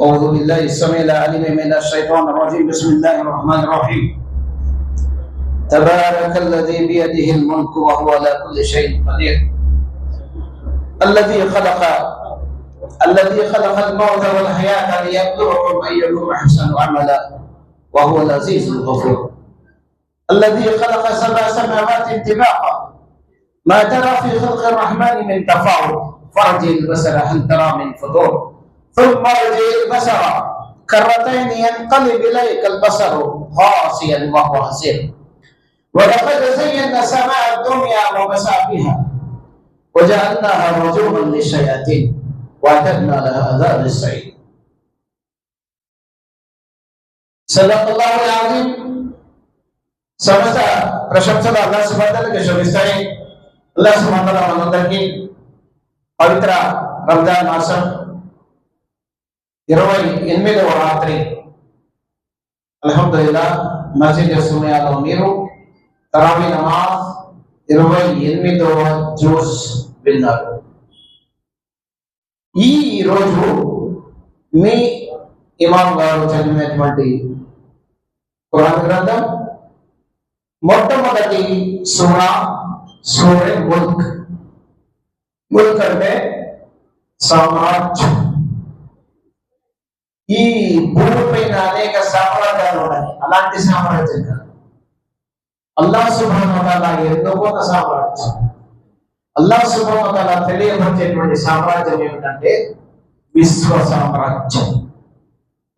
أعوذ بالله السميع العليم من الشيطان الرجيم. بسم الله الرحمن الرحيم. تبارك الذي بيده الملك وهو على كل شيء قدير. الذي خلق الذي خلق الموت والحياة ليبلوكم أيكم أحسن عملا وهو العزيز الغفور. الذي خلق سبع سماوات طباقا ما ترى في خلق الرحمن من تفاوت. فارجع البصر هل ترى من فطور ثم ارجع البصر كرتين ينقلب اليك البصر خاسئا وهو حسير ولقد زينا سماء الدنيا ومسافها وجعلناها رجوما للشياطين واعتدنا لها عذاب السعير صدق الله العظيم సమస్త ప్రశంసలు అల్లా సుబంధాలకు శోభిస్తాయి అల్లా సుబంధాల మనందరికీ పవిత్ర రంజాన్ మాసం ఇరవై ఎనిమిదవ రాత్రి అల్హమ్దుల్లా మస్జిద్ సుమయాలో మీరు తరావీ నమాజ్ ఇరవై ఎనిమిదవ జూస్ విన్నారు ఈ రోజు మీ ఇమాం గారు చదివినటువంటి కురాన్ గ్రంథం మొట్టమొదటి సూరా సూర్య ముల్క్ ముల్క్ అంటే సామ్రాజ్యం ఈ భూమి పైన అనేక సామ్రాజ్యాలు ఉన్నాయి. అలాంటి సామ్రాజ్యం కాదు. అల్లా సుభానతల ఎన్నుకున్న సామ్రాజ్యం అల్లా సుభానతల తెలియపరిచేటువంటి సామ్రాజ్యం ఏమిటంటే విశ్వ సామ్రాజ్యం.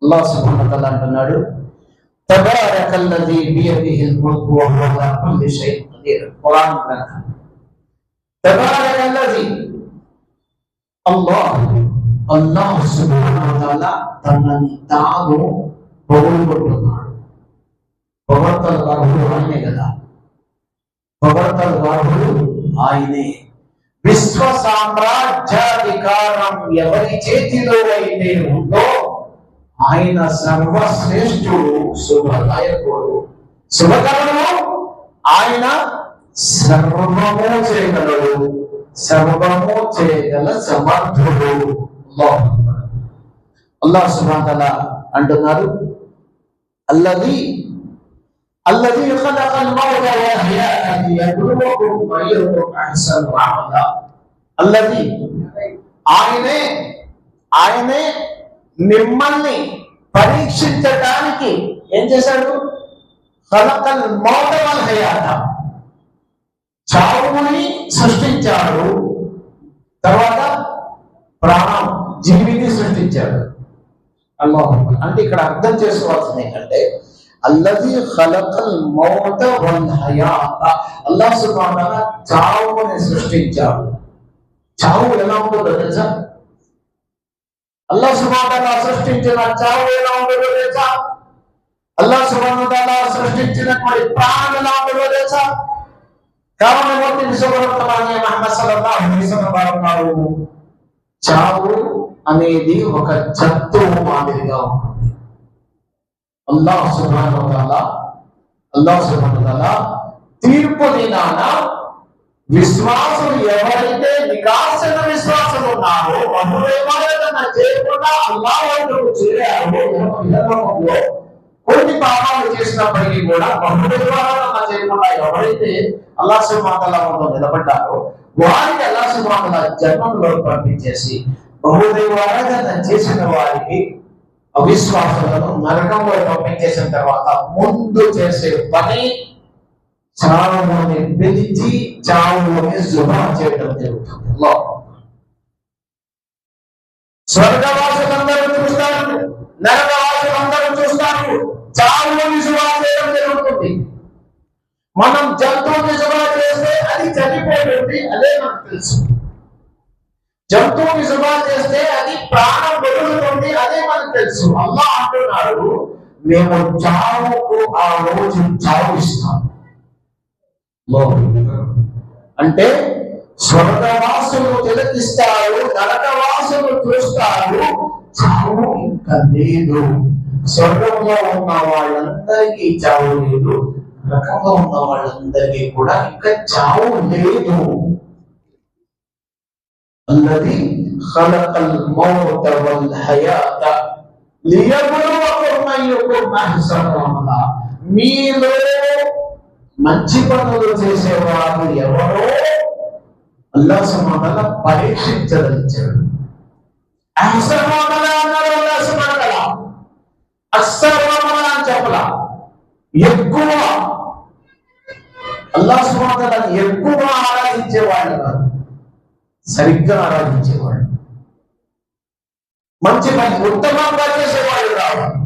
అల్లా సుభానతల అంటున్నాడు తబారకల్లది బియదిహిల్ ముల్కు వహువ కుల్లి షైన్ ఖదీర్ ఖురాన్ అల్లాహ్ సుబ్హానహు తనని తాను పొగుడుకుంటున్నాడు. పొగడ్తల అర్హుడు ఆయనే కదా. పొగడ్తల అర్హుడు ఆయనే. విశ్వ సామ్రాజ్యాధికారం ఎవరి చేతిలో అయితే ఉందో ఆయన సర్వశ్రేష్ఠుడు శుభదాయకుడు. శుభకరము ఆయన సర్వము చేయగలడు. సర్వము చేయగల సమర్థుడు. అల్లా సుభాతల అంటున్నారు. అల్లది అల్లది అల్లది ఆయనే ఆయనే మిమ్మల్ని పరీక్షించటానికి ఏం చేశాడు? కలకల్ మౌటవల్ హయాత చావుని సృష్టించాడు. తర్వాత ప్రాణ జీవిని సృష్టించాడు. అల్లాహ్ అంటే ఇక్కడ అర్థం చేసుకోవాల్సింది ఏంటంటే అల్లది ఖలకల్ మౌత వల్ హయాత. అల్లాహ్ సుబ్హానహు చావుని సృష్టించాడు. చావు ఎలా ఉంటుందో తెలుసా? అల్లాహ్ సుబ్హానహు సృష్టించిన చావు ఎలా ఉంటుందో తెలుసా? అల్లాహ్ సుబ్హానహు సృష్టించినటువంటి ప్రాణం ఎలా ఉంటుందో తెలుసా? కావున మొత్తం విశ్వవర్తమాన్య మహమ్మద్ సల్లల్లాహు అలైహి వసల్లం వారు చావు అనేది ఒక జంతువు మాదిరిగా ఉంటుంది. అల్లా సుబ్హానహు వతాలా అల్లాహ్ తీర్పు దినాన విశ్వాసం ఎవరైతే వికాసన విశ్వాసం ఉన్నారో ఎవరైనా చేయకుండా అల్లా వైపుకు చేరారో ఇహలోకంలో కొన్ని పాపాలు చేసినప్పటికీ కూడా బహుదేవారాధన చేయకుండా ఎవరైతే అల్లా సుమాతల నిలబడ్డారో వారికి అల్లా సుమాతల జన్మంలో పంపించేసి బహుదేవారాధన చేసిన వారికి అవిశ్వాసులను నరకంలో పంపించేసిన తర్వాత ముందు చేసే పని చావుని పిలిచి చావుని శుభం చేయడం జరుగుతుంది. స్వర్గవాసులందరూ చూస్తారు నరకవాసులందరూ చూస్తారు చావుని శుభం చేయడం జరుగుతుంది. మనం జంతువుని శుభ చేస్తే అది చనిపోతుంది అదే మనకు తెలుసు. జంతువుని శుభ చేస్తే అది ప్రాణం వదులుతుంది అదే మనకు తెలుసు. అల్లా అంటున్నాడు మేము చావుకు ఆ రోజు చావు ఇస్తాము అంటే స్వర్గవాసులు తిలకిస్తారు నరకవాసులు చూస్తారు చావు ఇంకా లేదు. స్వర్గంలో ఉన్న వాళ్ళందరికీ చావు లేదు నరకంలో ఉన్న వాళ్ళందరికీ కూడా ఇంకా చావు లేదు. అన్నది خلق الموت والحياة మీలో మంచి పనులు చేసేవారు ఎవరో అల్లా సమాధాన పరీక్షించదలిచాడు అహసమామల అన్నారు అల్లా సమాధాన అస్సమామల అని చెప్పలా ఎక్కువ అల్లా సుమాతలను ఎక్కువ ఆరాధించేవాళ్ళు కాదు సరిగ్గా ఆరాధించేవాళ్ళు మంచి పని ఉత్తమంగా చేసేవాళ్ళు కావాలి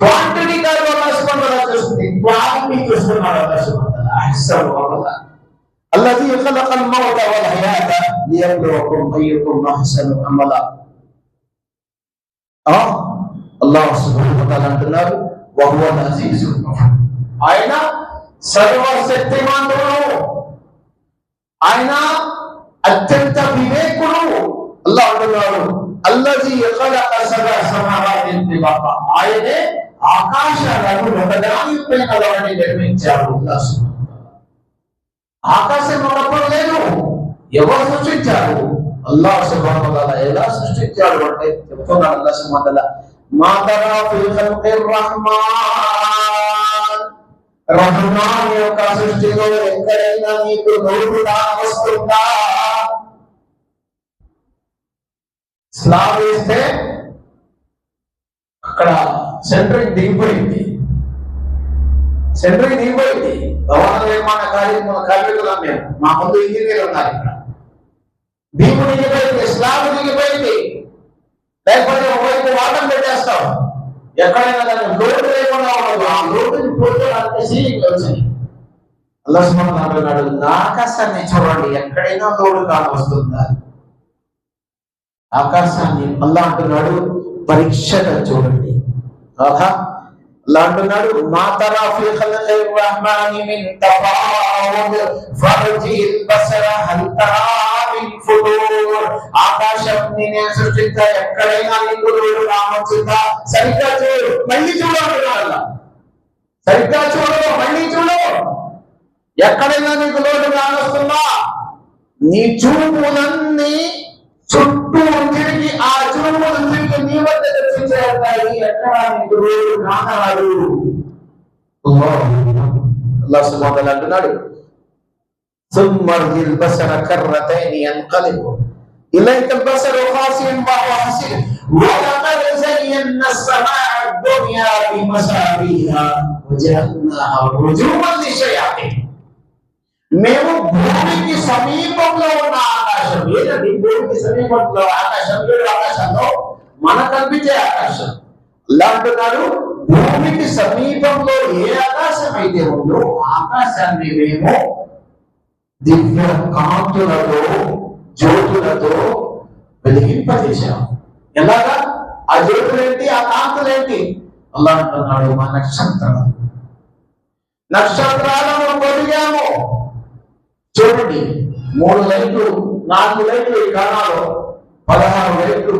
క్వాంటిటీ కాదు అల్లా సుమాతల చూస్తుంది క్వాలిటీ చూస్తున్నాడు అల్లా సుమాతల అహ్సన్ వల్ల الذي خلق الموت والحياة ليبلوكم أيكم أحسن عملا అల్లాహ్ సుబ్హానహు వ తఆలా అంటున్నారు వహువల్ అజీజుల్ గఫూర్ ఆయన సర్వశక్తిమంతుడు ఆయన అత్యంత వివేకుడు అల్లాహ్ అంటున్నాడు అల్లజీ ఖలక సబా సమావాతి తిబాక ఆయనే ఆకాశాలను ఒకదాని పైన ఒకటి నిర్మించాడు అల్లాహ్ సుబ్హానహు వ తఆలా. ఆకాశం ఉన్నప్పుడు లేదు ఎవరు సృష్టించారు అల్లాహ్ సుబ్హానహు వ తఆలా ఎలా సృష్టించాడు అంటే చెప్తున్నాడు అల్లాహ్ సుబ్హానహు వ తఆలా మా తరా ఫీ ఖల్ఖిర్ రహమాన్ రహమాన్ యొక్క సృష్టిలో ఎక్కడైనా మీకు నోరు వస్తుందా స్లాబ్ వేస్తే అక్కడ సెంటరింగ్ దిగిపోయింది. సెంటరింగ్ దిగిపోయింది. భవన నిర్మాణ కార్యక్రమ కార్మికులం మేము మా ముందు ఇంజనీర్ ఉన్నారు ఇక్కడ. దీపు దిగిపోయింది స్లాబ్ దిగిపోయింది. లేకపోతే ఒకవైపు వాటం పెట్టేస్తాం. ఎక్కడైనా దాన్ని లోటు లేకుండా ఉండదు. ఆ లోటుని పోతే సీలింగ్ వచ్చింది. అల్లా సుమన్ అంటున్నాడు ఆకాశాన్ని చూడండి ఎక్కడైనా లోటు కాదు వస్తుందా? ఆకాశాన్ని అల్లా అంటున్నాడు పరీక్షగా చూడండి. ఆహా. అల్లా అంటున్నాడు మా తరా ఫీ ఖల్ఖి రహమాని మిన్ తఫావుద్ ఫర్జిల్ బసర హల్ తరా ఆకాశం నేనే సృష్టించా ఎక్కడైనా నీకు లోటు రావచ్చుందా సరిగ్గా చూడు మళ్ళీ చూడు సరిగ్గా చూడు మళ్ళీ చూడు. ఎక్కడైనా నీకు లోటు కానొస్తుందా? నీ చూపులన్నీ చుట్టూ తిరిగి ఆ చూపులు తిరిగి నీ వద్ద తెచ్చేస్తాయి ఎక్కడ నీకు లోటు కానరాదు. అల్లా సుబ్హానహు అంటున్నాడు. ثم ارجع البصر كرتين ينقلب إليك البصر خاسئا وهو حسير ولقد زينا السماء الدنيا بمصابيها وجعلناها رجوما للشياطين మేము భూమికి సమీపంలో ఉన్న ఆకాశం ఏదండి భూమికి సమీపంలో ఆకాశం ఏడు ఆకాశంలో మనకు కనిపించే ఆకాశం ఇలా అంటున్నారు భూమికి సమీపంలో ఏ ఆకాశం అయితే ఉందో ఆకాశాన్ని మేము దివ్య కాంతులతో జ్యోతులతో వెలిగింపజేశాం ఎలాగా? ఆ జ్యోతులేంటి? ఆ కాంతులేంటి? అలా అంటున్నాడు మా నక్షత్రాలు నక్షత్రాలను పొడిగాము చూడండి మూడు లైట్లు నాలుగు లైట్లు ఈ కాలంలో పదహారు లైట్లు.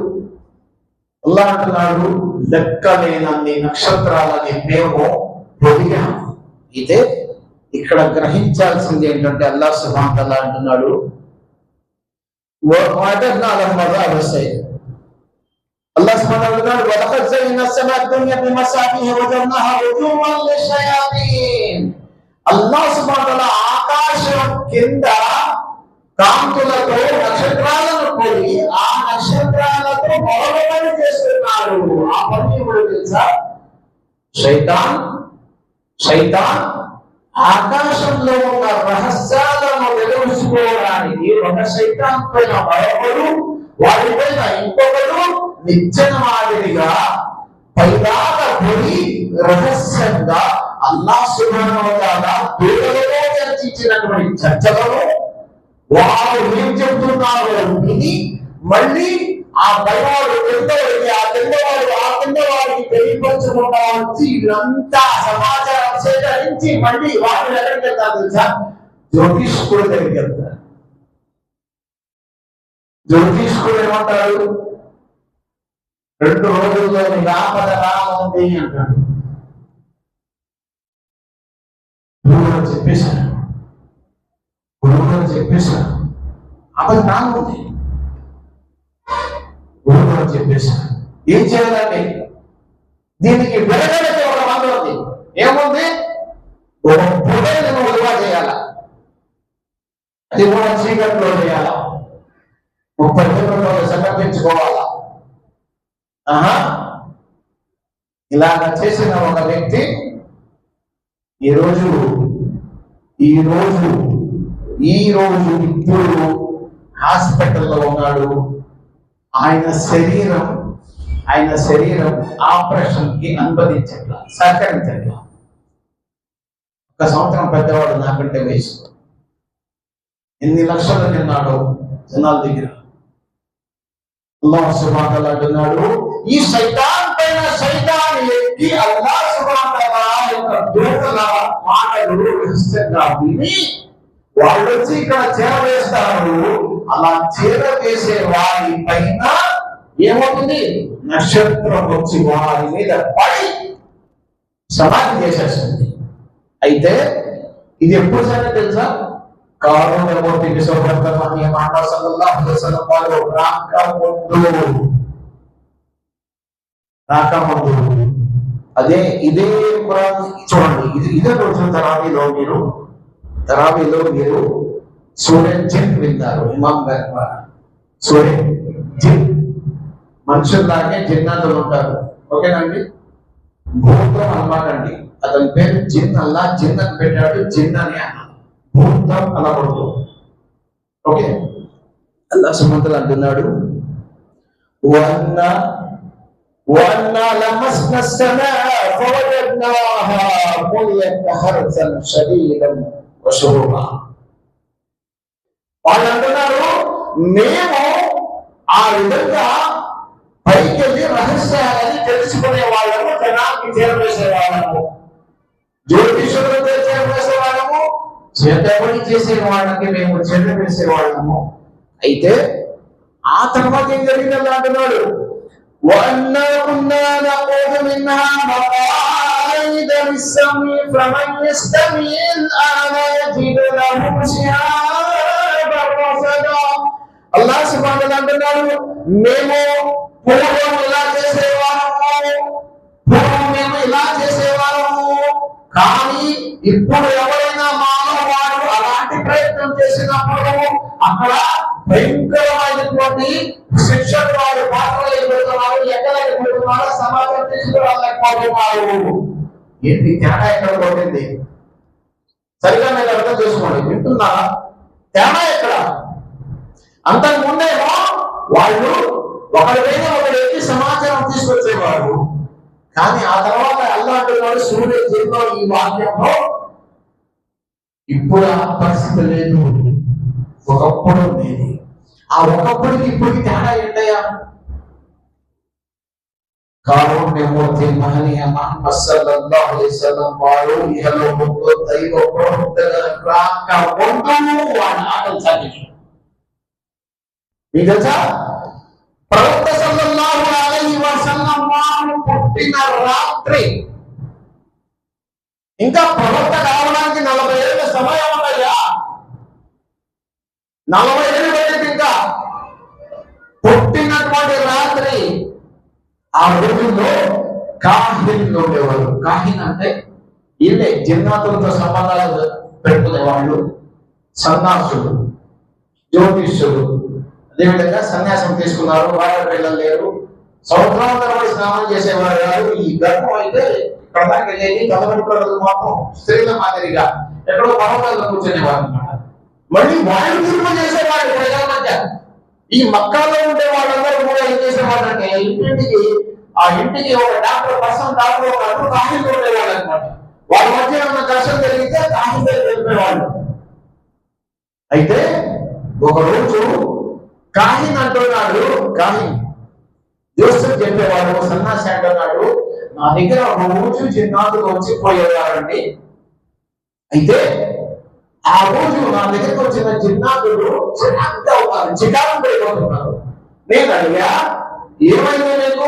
అల్లా అంటున్నాడు లెక్కలేనన్ని నక్షత్రాలని మేము పొదిగాము. ఇదే ఇక్కడ గ్రహించాల్సింది ఏంటంటే అల్లా సుభాంతల్లా అంటున్నాడు. అల్లా సుబ్హానహు అంటున్నాడు వలఖద్ జయ్యనా సమాఅ దునియా బిమసాబిహ రుజుమన్ లిషయాతీన్ ఆకాశం కింద కాంతులతో నక్షత్రాలను పోయి ఆ నక్షత్రాలతో మరొక చేస్తున్నారు ఆ పని ఇప్పుడు తెలుసా? శైతాన్ శైతాన్ ఆకాశంలో ఉన్న రహస్యాలను తెలుసుకోవడానికి ఒక శైతాన్ పైన మరొకరు వారి పైన ఇంకొకరు నిచ్చెన మాదిరిగా పైదాక పోయి రహస్యంగా అల్లా సుభానవతాల దూరలో చర్చించినటువంటి చర్చలలో వారు ఏం చెప్తున్నారో విని మళ్ళీ ఆ పైవాడు కిందవాడికి ఆ కిందవాడు ఆ కిందవాడికి తెలియపరచకుండా వచ్చి ఇదంతా సమాచారం సేకరించి మళ్ళీ వాటిని ఎక్కడికి వెళ్తారు తెలుసా? జ్యోతిష్కుడు దగ్గరికి వెళ్తారు. జ్యోతిష్కుడు ఏమంటాడు? రెండు రోజుల్లో నీ ఆపద రాముంది అంటాడు? గురువు చెప్పేశాడు. గురువు చెప్పేశాడు. ఆపద రాముంది గురువు చెప్పేశాడు ఏం చేయాలండి దీనికి వెనకడికి ఒక మంది ఉంది. ఏముంది? ఒక పొడని విలువ చేయాల. అది కూడా చీకట్లో చేయాల. ముప్పై రూపాయలు సమర్పించుకోవాలా. ఆహా. ఇలాగ చేసిన ఒక వ్యక్తి ఈరోజు ఈరోజు ఈరోజు ఇప్పుడు హాస్పిటల్లో ఉన్నాడు. ఆయన శరీరం ఆయన శరీరం ఆపరేషన్కి అనుమతించట్లా సహకరించట్లా. ఒక సంవత్సరం పెద్దవాడు నాకంటే వయసు. ఎన్ని లక్షలు తిన్నాడు జనాల దగ్గర. అల్లాహ్ సుబ్హానహు అంటున్నాడు ఈ సైతాన్ పైన సైతాన్ ఎక్కి అల్లాహ్ సుబ్హానహు యొక్క దూతల మాటలు విని వాళ్ళు వచ్చి ఇక్కడ చేరవేస్తారు అలా చేరవేసే వారి పైన ఏమవుతుంది? నక్షత్రం వచ్చి వారి మీద పడి సమాధి చేసేస్తుంది. అయితే ఇది ఎప్పుడు సరే తెలుసా? కారుణ్య మూర్తికి సుబ్రహ్మణ్య మానవ రాకముందు. రాకముందు. అదే ఇదే చూడండి ఇది ఇదే రోజు తరాబీలో మీరు? తరాబీలో మీరు సూర్యన్ జిన్ విన్నారు ఇమాం గారి ద్వారా సూర్యన్ జిన్ మనుషుల్లాగే జిన్నాతులు ఉంటారు ఓకేనండి భూతం అన్నమాట అండి అతని పేరు జిన్ అల్లా జిన్ అని పెట్టాడు జిన్ అని అన్నాడు భూతం అనకూడదు ఓకే అల్లా సుమంతులు అంటున్నాడు వన్న وأنا لمسنا السماء فوجدناها مليت حرثا شديدا వసువుగా వాళ్ళు అంటున్నారు మేము ఆ విధంగా పైకి వెళ్ళి రహస్యాలని తెలుసుకునే వాళ్ళము జనానికి చేరవేసే వాళ్ళము. జ్యోతిషులతో చేరవేసే వాళ్ళము చేతబడి చేసే వాళ్ళకి మేము చేరవేసే వాళ్ళము. అయితే ఆ తర్వాత ఏం జరిగిందని అంటున్నాడు وأنا كنا نقود منها مقاعد للسمع فمن يستمع الآن يجد له شهابا رصدا అల్లాహ్ సుబ్హానహు అంటున్నాడు మేము పూర్వం ఇలా చేసేవారము పూర్వం మేము ఇలా చేసేవారము కానీ ఇప్పుడు ఎవరైనా మానవాడు అలాంటి ప్రయత్నం చేసినప్పుడు అక్కడ భయంకరమైనటువంటి శిక్షకు వారు పాత్రలైపోతున్నారు ఎక్కడైపోతున్నారు సమాజం తీసుకురాలేకపోతున్నారు. ఏంటి? తేడా ఎక్కడ పోతుంది? సరిగా మీరు అర్థం చేసుకోండి. వింటున్నా తేడా ఎక్కడ? అంతకు ముందేమో వాళ్ళు ఒకరి మీద ఒకరు ఎక్కి సమాచారం తీసుకొచ్చేవారు. కానీ ఆ తర్వాత అల్లా అంటున్నాడు సూర్య జీవితం ఈ వాక్యంలో ఇప్పుడు ఆ పరిస్థితి లేదు. ఒకప్పుడు ఉండేది. ఆ ఒకప్పుడుకి ఇప్పటికి తేడా ఏంటయ్యా? కారుణ్యమూర్తి మహనీయ మహమ్మద్ సల్లల్లాహు అలైహి వసల్లం వారు ఇహలో దైవ ప్రవక్తగా రాక ముందు వాడి ఆటలు సాగించారు మీకు తెలుసా? ప్రవక్త సల్లల్లాహు అలైహి వసల్లం వారు పుట్టిన రాత్రి. ఇంకా ప్రవక్త కావడానికి నలభై ఏళ్ళ సమయం నలభై ఏళ్ళు పట్టింది ఇంకా పుట్టినటువంటి రాత్రి ఆ రోజుల్లో కాహిన్లు ఉండేవారు కాహిన్ అంటే వీళ్ళే జిన్నతులతో సంబంధాలు పెట్టుకునేవాళ్ళు సన్నాసులు జ్యోతిష్యులు. అదేవిధంగా సన్యాసం తీసుకున్నారు వాళ్ళ పిల్లలు లేరు. సంవత్సరం తరబడి స్నానం చేసేవారు కాదు. ఈ గర్భం అయితే ప్రధానికి వెళ్ళేది కలబెట్టుకోవడం మాత్రం స్త్రీల మాదిరిగా. ఎక్కడో పర్వతాల్లో కూర్చునేవారు. అన్నమాట మళ్ళీ వాళ్ళు తీర్పు చేసేవాడు ప్రజల మధ్య. ఈ మక్కాలో ఉండే వాళ్ళందరూ కూడా ఏం చేసేవాడు అంటే ఇంటింటికి ఆ ఇంటికి ఒక డాక్టర్ పర్సన్ డాక్టర్ ఒక అటు కాహిల్ ఉండేవాళ్ళు అనమాట వాళ్ళ మధ్య ఉన్న దర్శనం జరిగితే కాహిల్ తెలిపేవాళ్ళు అయితే ఒక రోజు కాహిన్ అంటున్నాడు కాహిన్ జోసెఫ్ చెప్పేవాడు సన్నాసి అంటున్నాడు నా దగ్గర ఒక రోజు చిన్నాదులు వచ్చి పోయేవారండి. అయితే ఆ రోజు నా దగ్గరకు వచ్చిన చిన్నాదులు చిరాగ్గా ఉన్నారు చికాకు పడిపోతున్నారు నేను అడిగా ఏమైంది నీకు?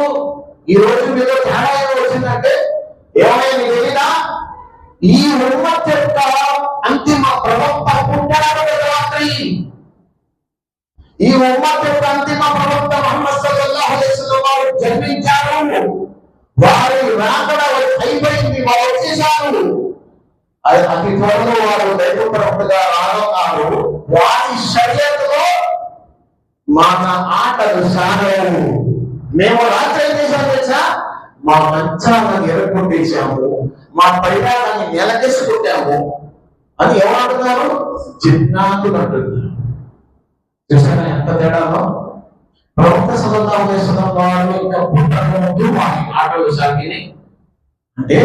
ఈ రోజు మీలో తేడా వచ్చిందంటే ఏమైంది తెలియదా ఈ ఉమ్మత్ యొక్క అంతిమ ప్రవక్త పుట్టాడు రాత్రి. ఈ ఉమ్మత్ యొక్క అంతిమ ప్రవక్త మహమ్మద్ సల్లల్లాహు అలైహి వసల్లం జన్మించారు. వారి రాకడ అయిపోయింది వారు వచ్చేసారు అది అతి త్వరలో వారు దైవపరముగా రానున్నారు. వారి శరీరంలో మా ఆటలు సాగవు మేము రాత్రి ఏం చేశాం తెలుసా? మా మంచాలను ఎరగొట్టేశాము. మా పరిణామాన్ని నెలకేసుకుంటాము అని ఎవరు అంటున్నారు? జిన్నాతులు అంటున్నారు. చూసారా ఎంత తేడాలో ప్రవక్త సల్లల్లాహు అలైహి వసల్లం వారు ఇంకా పుట్టక ముందు వారి ఆటలు సాగినాయి. అంటే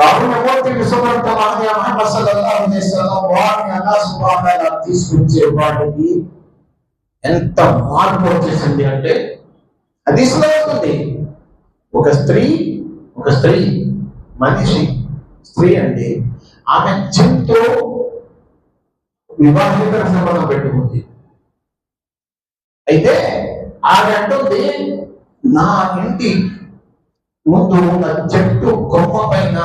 కారుణమూర్తి విశ్వభర్త మహనీయ మహమ్మద్ సల్లల్లాహు అలైహి వసల్లం వారిని అల్లాహ్ సుబ్హానహు వ తఆలా తీసుకొచ్చే వాటికి ఎంత మార్పు వచ్చేసింది అంటే అది అవుతుంది ఒక స్త్రీ ఒక స్త్రీ మనిషి స్త్రీ అండి ఆమె జిన్తో వివాహేతర సంబంధం పెట్టుకుంది. అయితే ఆమె అంటుంది నా ఇంటి ముందు ఉన్న చెట్టు కొమ్మ పైన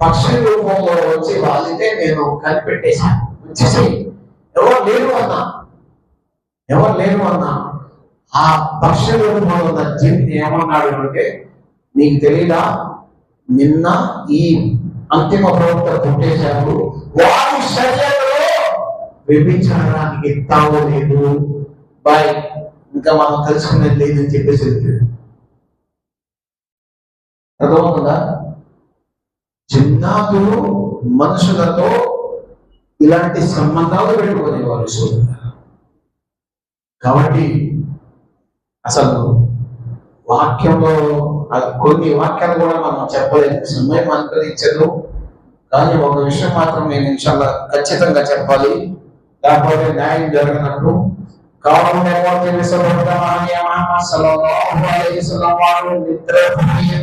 పక్షి రూపంలో వచ్చి వాలితే నేను కనిపెట్టేశాను. వచ్చేసి ఎవరు లేరు అన్నా? ఎవరు లేరు అన్నా? ఆ పక్షి రూపంలో ఉన్న జిన్ ఏమన్నాడు అంటే నీకు తెలియదా నిన్న ఈ అంతిమ ప్రవక్త కొట్టేశారు వారి శరీరంలో వ్యభిచారానికి తావు లేదు. బాయ్ ఇంకా మనం కలుసుకునేది లేదని చెప్పేసి అర్థమవుతుందా? జిన్నాతులు మనుషులతో ఇలాంటి సంబంధాలు పెట్టుకునేవారు కాబట్టి అసలు వాక్యంలో కొన్ని వాక్యాలు కూడా మనం చెప్పలేదు సమయం అనుకరించదు కానీ ఒక విషయం మాత్రం నేను ఇన్షాల్లా ఖచ్చితంగా చెప్పాలి. లేకపోతే న్యాయం జరగనట్టు కావునేమో తెలుసబడతామని మహమ్మద్ వారు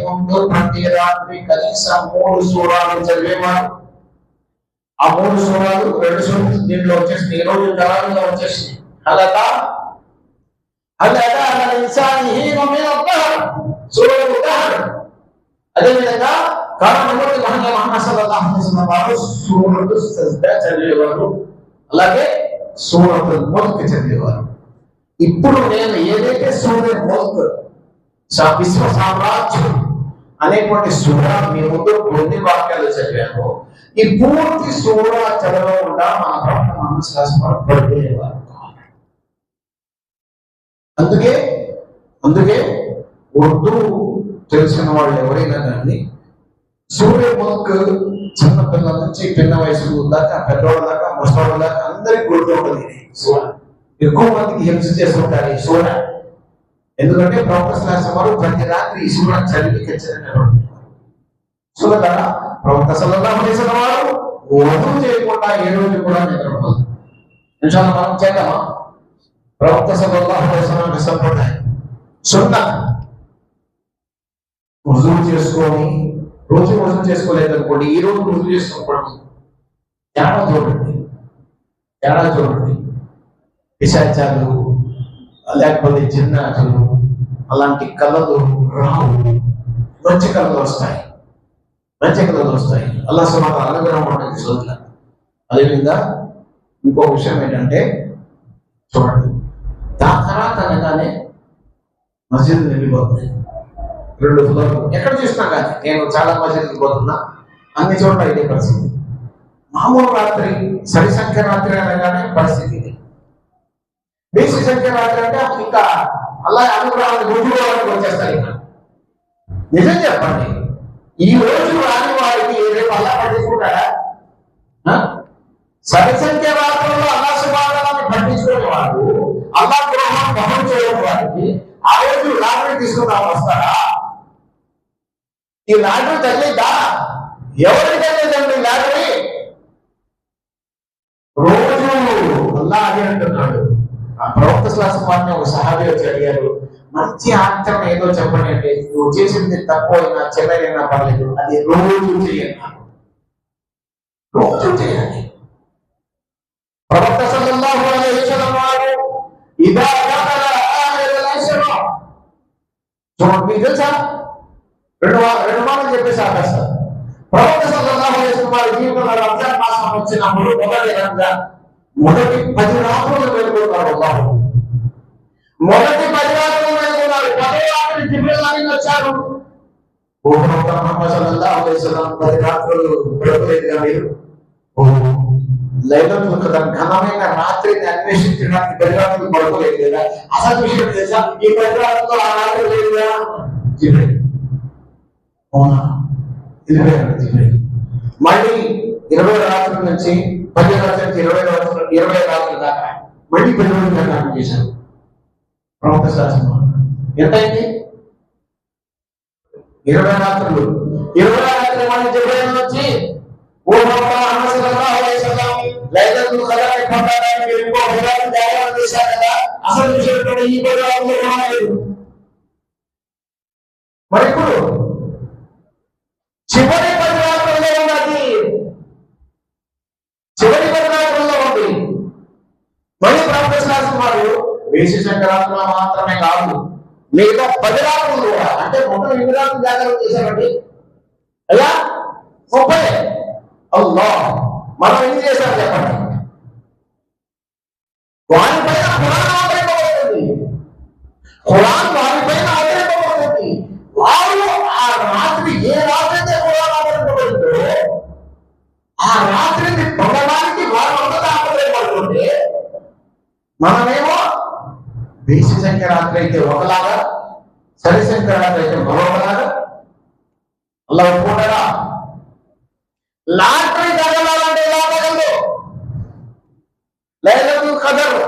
ముందు ప్రతి రాత్రి కనీసం మూడు సూరాలు చదివేవారు ఆ మూడు సూరాలు రెండు సూరాలు దీంట్లో వచ్చేసి ఈ రోజు దళాలుగా వచ్చేసి అలాగా అలాగా అలా ఇన్సాన్ హీన మీద సూరలు ఉదాహరణ అదేవిధంగా కారణమూర్తి అలైహి వసల్లం వారు సూరలు చదివేవారు అలాగే సూరతుల్ ముల్క్ చదివేవారు. ఇప్పుడు నేను ఏదైతే సూర్య ముల్క్ విశ్వ సామ్రాజ్యం అనేటువంటి సూర మీ ముందు కొన్ని వాక్యాలు చదివాను ఈ పూర్తి సూర చదవకుండా మన ప్రవక్త మహమ్మద్ పడిపోయేవారు అందుకే అందుకే ఉర్దూ తెలిసిన వాళ్ళు ఎవరైనా కానీ సూర్య ముల్క్ చిన్న పిల్లల నుంచి పిన్న వయసు దాకా పెద్దవాళ్ళ దాకా ముసవాళ్ళ దాకా అందరికి గుర్తుంటుంది ఎక్కువ మందికి హింస చేస్తుంటారు ఈ సూర ఎందుకంటే ప్రవక్త శాస్త్రం వారు ప్రతి రాత్రి ఈ సూర చదివి ఖచ్చితంగా పడుకునేవారు. సూరత ప్రవక్త సల్లల్లాహు అలైహి వసల్లం వారు వధువు చేయకుండా ఏ రోజు కూడా నిద్రపోదు నిజాలు మనం చేద్దామా ప్రవక్త సల్లల్లాహు అలైహి వసల్లం సంప్రదాయం సున్నత్ రుజువు చేసుకొని రోజు రుజువు చేసుకోలేదు అనుకోండి ఈ రోజు రుజువు చేసుకోకూడదు జ్ఞానం చూడండి తేడా చూడండి? పిశాచాలు లేకపోతే జిన్నాచులు అలాంటి కళలు రావు. మంచి కళలు వస్తాయి. మంచి కళలు వస్తాయి. అలా సుమారు అనుగ్రహం ఉంటుంది సోదరుల అదేవిధంగా ఇంకో విషయం ఏంటంటే చూడండి. దాని తర్వాత అనగానే మస్జిద్ వెళ్ళిపోతుంది రెండు ఫ్లోర్లు. ఎక్కడ చూసినా కానీ నేను చాలా మసీదులకు పోతున్నా. అన్ని చోట్ల ఇదే పరిస్థితి. మామూలు రాత్రి సరి సంఖ్య రాత్రి అనగానే పరిస్థితి ఇది బేసి సంఖ్య రాత్రి అంటే ఇంకా అలా అనుగ్రహాన్ని గుర్తుకోవడానికి వచ్చేస్తాయి నిజం చెప్పండి. ఈ రోజు రాని వారికి రేపు అలా పట్టించుకుంటారా సరి సంఖ్య రాత్రుల్లో అలా శుభాలను పట్టించుకునే వారు అలా గ్రహం బహం చేయని వారికి ఆ రోజు లాటరీ తీసుకుందాం వస్తారా? ఈ లాటరీ తల్లిదా ఎవరికైనా తల్లిదండి లాటరీ రోజు అల్లా అదే అంటున్నాడు. ఆ ప్రవక్త శ్లాసం వారిని ఒక సహాబీ వచ్చి అడిగారు మంచి ఆంతం ఏదో చెప్పండి అంటే నువ్వు చేసింది తక్కువైనా చిన్నదైనా పర్లేదు అది రోజు చేయండి రోజు చేయాలి ప్రవక్త సల్లల్లాహు అలైహి వసల్లం వారు ఇదా దఖల ఆఖిరల్ చూడండి మీకు తెలుసా? రెండు రెండు మాటలు చెప్పేసి ఆపేస్తారు. ప్రవక్త సల్లల్లాహు అలైహి వసల్లం వారి జీవితంలో రంజాన్ మాసం వచ్చినప్పుడు మొదటి రంజాన్ మొదటి పది రాత్రులు మేల్కొన్నారు అల్లాహు. మొదటి పది రాత్రులు మేల్కొన్నారు పదో రాత్రి జిబ్రీల్ అని వచ్చారు ఓ ప్రవక్త ముహమ్మద్ సల్లల్లాహు అలైహి వసల్లం పది రాత్రులు పడుకోలేదుగా మీరు. ఓ లైలతుల్ ఘనమైన రాత్రిని అన్వేషించడానికి పది రాత్రులు పడుకోలేదు కదా? అసలు విషయం తెలుసా? ఈ పది రాత్రులు ఆ రాత్రి లేదుగా జిబ్రీల్. అవునా? జిబ్రీల్. మళ్ళీ ఇరవై రాత్రుల నుంచి పది రాత్రి నుంచి ఇరవై రాత్రులు ఇరవై రాత్రుల దాకా మళ్ళీ పెట్టుబడి రోజుల చేశారు. ప్రవక్త శాసనం ఎంతైంది? ఇరవై రాత్రులు. ఇరవై రాత్రి మళ్ళీ జిబ్రీల్ నుంచి మరి ఇప్పుడు ముహమ్మద్ సల్లల్లాహు అలైహి వసల్లం లైలతుల్ ఖదర్ పొందడానికి మీరు ఇంకో విధానం త్యాగం చేశారు కదా అసలు విషయం కూడా ఈ పది రాత్రులు రాలేదు మరి ఇప్పుడు చివరి పది రాత్రుల్లో ఉన్నది చివరి పది రాత్రుల్లో ఉంది మళ్ళీ ప్రవక్త వారు వేసి సంక్రాంతులు మాత్రమే కాదు మిగతా పది రాత్రులు కూడా అంటే మొత్తం ఎన్ని రాత్రులు జాగ్రత్త చేశారండి? అయ్యా ముప్పై. అల్లా మనం ఎన్ని చేశాం చెప్పండి? వారిపైన ఖురాన్ ఆధారపడుతుంది ఖురాన్ వారిపైన ఆదరింపబడుతుంది వారు ఆ రాత్రి ఏ రాత్రి అయితే ఖురాన్ ఆధారపడుతుందో ఆ రాత్రిని పొందడానికి వారు అంతా ఆదరింపబడుతుంది మనమే దేశీ సంక్రాంతి అయితే ఒకలాగా సరి సంక్రాంతి అయితే మరొకలాగా. అలా ఒప్పుకుంటారా? లాటరీ తగలాలంటే ఎలా తగలదు లేదు కదరు.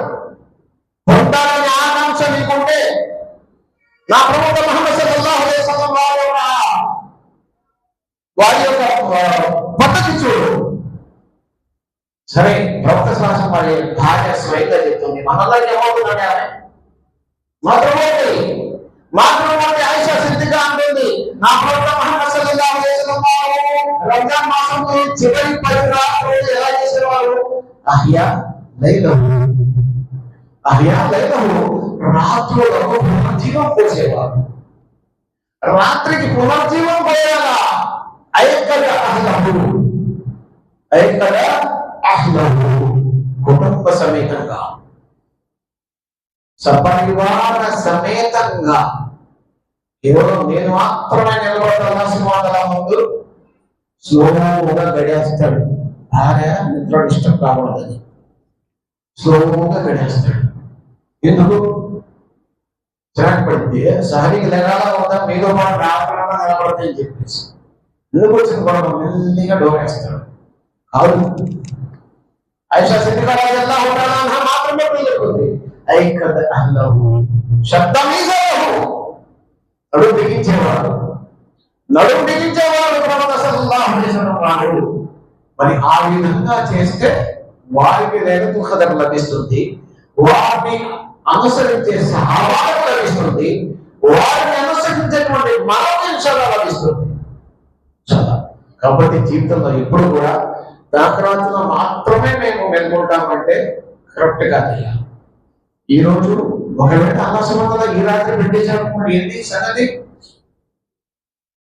పొందాలని ఆకాంక్ష మీకుంటే నా ప్రభుత్వ మహమ్మద్ సల్లల్లాహు అలైహి వారి యొక్క వారి యొక్క పద్ధతి చూడు. సరే ప్రవక్త శాసనం వారి భార్య స్వయంగా చెప్తుంది. మనల్లా ఏమవుతుందంటే ఆమె మాతృమూర్తి మాతృమూర్తి ఆయిషా సిద్ధిగా అంటుంది నా ప్రవక్త మహమ్మద్ సల్లల్లాహు అలైహి వసల్లం వారు రంజాన్ మాసంలో చివరి పది రాత్రులు ఎలా చేసేవారు? అహ్యా లైలహు. అహ్యా లైలహు. రాత్రులకు పునర్జీవం పోసేవారు రాత్రికి పునర్జీవం పోయేలా. ఐక్కద అహ్లహు. ఐక్కద అహ్లహు. కుటుంబ సమేతంగా. సపరివార సమేతంగా కేవలం నేను మాత్రమే నిలబడాల్సిన వాళ్ళ ముందు? స్లోగా గడియేస్తాడు భార్య మిత్రుడు ఇష్టం కాకూడదని. స్లోగా గడియేస్తాడు ఎందుకు? చిరాకు పడితే సహరికి లెగాలా ఉందా మీతో పాటు రాకుండా నిలబడతాయని చెప్పేసి. ఎందుకు వచ్చిన గొడవ? మెల్లిగా డోరేస్తాడు కాదు. ఐషా సిద్ధికరాజల్లా ఉండాలన్నా మాత్రమే చెప్తుంది ఐకద అహ్లహు శబ్దమీసలహు నడుము బిగించేవాడు. నడుము బిగించేవాడు ప్రవక్త సల్లల్లాహు అలైహి వసల్లం వాడు. మరి ఆ విధంగా చేస్తే వారికి రేణుకు ఖదర్ లభిస్తుంది. వారిని అనుసరించే సహాబాలకు లభిస్తుంది. వారిని అనుసరించేటువంటి మరొక విషయాలు లభిస్తుంది. కాబట్టి జీవితంలో ఎప్పుడు కూడా దాకరాత్రులు మాత్రమే మేము మెలుకుంటామంటే కరెక్ట్గా కాదయ్యా ఈ రోజు ఒకవేళ అల్లసమంతలో ఈ రాత్రి పెట్టేసామనుకోండి ఏంటి సంగతి?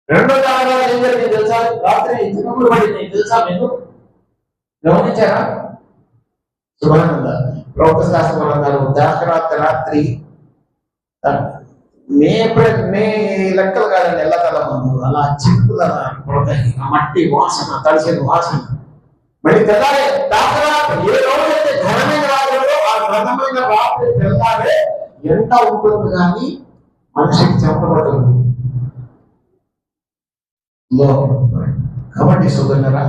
రెండో జాగ్రత్త ఏం జరిగింది తెలుసా? రాత్రి చిన్నప్పుడు పడింది. తెలుసా మీకు? గమనించారా? శుభానంద ప్రవక్త శాస్త్రం అన్నారు దాకరాత్రి రాత్రి మే మే లెక్కలు కాదండి ఎల్లకాల ముందు అలా చిక్కుల పడతాయి. ఆ మట్టి వాసన తడిసిన వాసన. మళ్ళీ తెల్లారే దాకరాత్రి ఏ రోజైతే ఘనమైన రకమైన రాత్రి తెల్లారే ఎండ ఉంటుంది కానీ మనిషికి చెప్పబడుతుంది. కాబట్టి సుగంధరా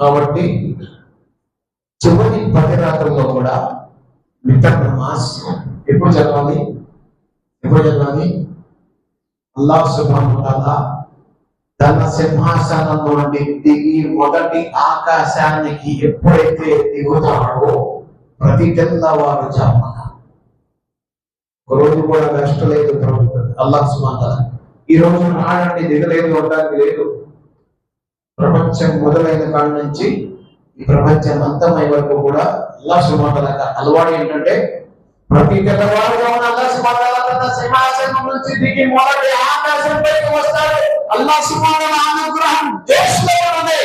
కాబట్టి చివరి పది రాత్రుల్లో కూడా మిత్ర నమాజ్ ఎప్పుడు చదవాలి ఎప్పుడు చదవాలి అల్లాహ్ సుబ్హానహు తన సింహాసనంలో దిగి మొదటి ఆకాశానికి ఎప్పుడైతే దిగుతాడో ప్రతి తెల్లవారు జామున ఒక రోజు కూడా కష్టం లేదు ప్రభుత్వం. అల్లాహ్ ఈ రోజు నాడండి దిగలేదు ఉండడానికి లేదు. ప్రపంచం మొదలైన కాడి నుంచి ఈ ప్రపంచం అంతమై వరకు కూడా అల్లా సుమాతల అలవాటు ఏంటంటే ప్రతి తెల్లవారు అల్లా సుమాతల తన సింహాసనం నుంచి దిగి మొదటి ఆకాశం పైకి వస్తాడు. అల్లా సుమాతల అనుగ్రహం దేశంలో ఉన్నది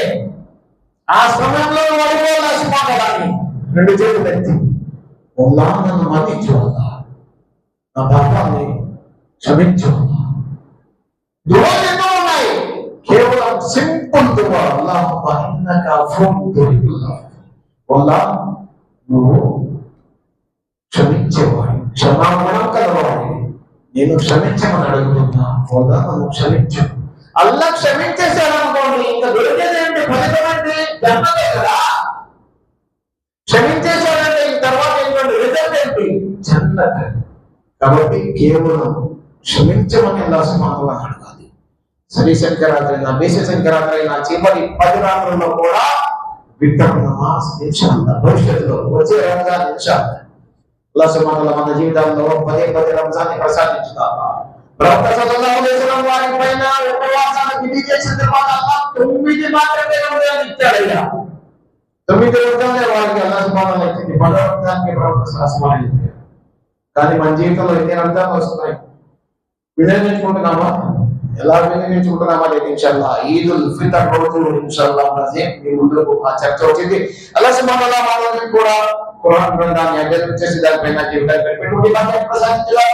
ఆ సమయంలో వరకు అల్లా సుమాతలని రెండు చేతులు ఎత్తి అల్లా నన్ను మన్నించు అల్లా. నా పాపాన్ని క్షమించు అల్లా. దువాలు ఎన్నో ఉన్నాయి. కేవలం సింపుల్ దువా అల్లా ఇన్నక అఫూన్ తుహిబ్బుల్ అల్లా నువ్వు క్షమించేవాడు క్షమాగుణం కలవాడి నేను క్షమించమని అడుగుతున్నా. వల్ల నన్ను క్షమించు. అల్లా క్షమించేశాడు అనుకోండి. ఇంకా దొరికేది ఏంటి ఫలితం ఏంటి జన్మదే కదా. క్షమించేశాడంటే ఈ తర్వాత ఏంటంటే రిజల్ట్ ఏంటి? జన్నత్ కాబట్టి కేవలం క్షమించమని అల్లా సుమాతలా అడగాలి. సరి శంకరాత్రి నా బేస శంకరాత్రి నా చివరి పది రాత్రుల్లో కూడా విత్తనం నమాజ్ ఇన్షాల్లా భవిష్యత్తులో వచ్చే రంజాన్ నిమిషాలు అల్లా సుమాతలా మన జీవితాల్లో పదే పదే రంజాన్ని ప్రసాదించుతావా? ప్రవక్త సల్లల్లాహు అలైహి వసల్లం వారి పైన ఉపవాసాన్ని విధి చేసిన తర్వాత అల్లా తొమ్మిది మాత్రమే రంజాన్ ఇచ్చాడయ్యా తొమ్మిది రోజులనే వారికి అల్లా సుమాతలా ఇచ్చింది పదో రంజాన్కి ప్రవక్త సలస్మాన్ కానీ మన జీవితంలో ఎన్ని అర్థాలు వస్తున్నాయి? వినియోగించుకుంటున్నామా ఎలా వినియోగించుకుంటున్నామా లేదు ఇన్షాల్లా ఈదుల్ ఫితర్ రోజు ఇన్షాల్లా ఉన్నది మీ ముందుకు ఆ చర్చ వచ్చింది. అల్లా సుమాతలా కూడా. ఖురాన్ గ్రంథాన్ని అధ్యయనం చేసి దానిపైన జీవితాన్ని పెట్టుబడి భాగ్యం ప్రసాదించాలా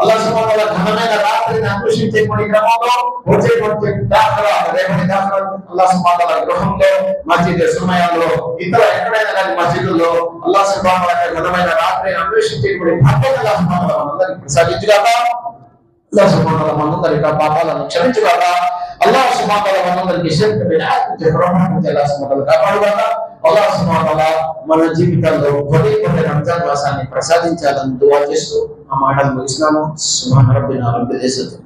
అల్లా సుమాతలా ఘనమైన రాత్రిని అన్వేషించేటువంటి క్రమంలో వచ్చేటువంటి దాఖలా రేపటి దాఖలా అల్లా సుమాతలా గృహంలో మస్జిద్ సమయాల్లో ఇతర ఎక్కడైనా కానీ ఘనమైన రాత్రిని అన్వేషించేటువంటి భాగ్యం మనందరికీ ప్రసాదించుగాక అల్లాహ్ పాపాలను క్షమించుగాక అల్లాహ్ మనందరికి శక్తి కాపాడుగాక అల్లాహ్ సుబ్హానహు మన జీవితాల్లో పదే పదే రంజాన్ మాసాన్ని ప్రసాదించాలని దువా చేస్తూ ఆ మాటలు ముగిస్తున్నాము. సుబ్హాన రబ్బినా రబ్బిల్ ఇజ్జతి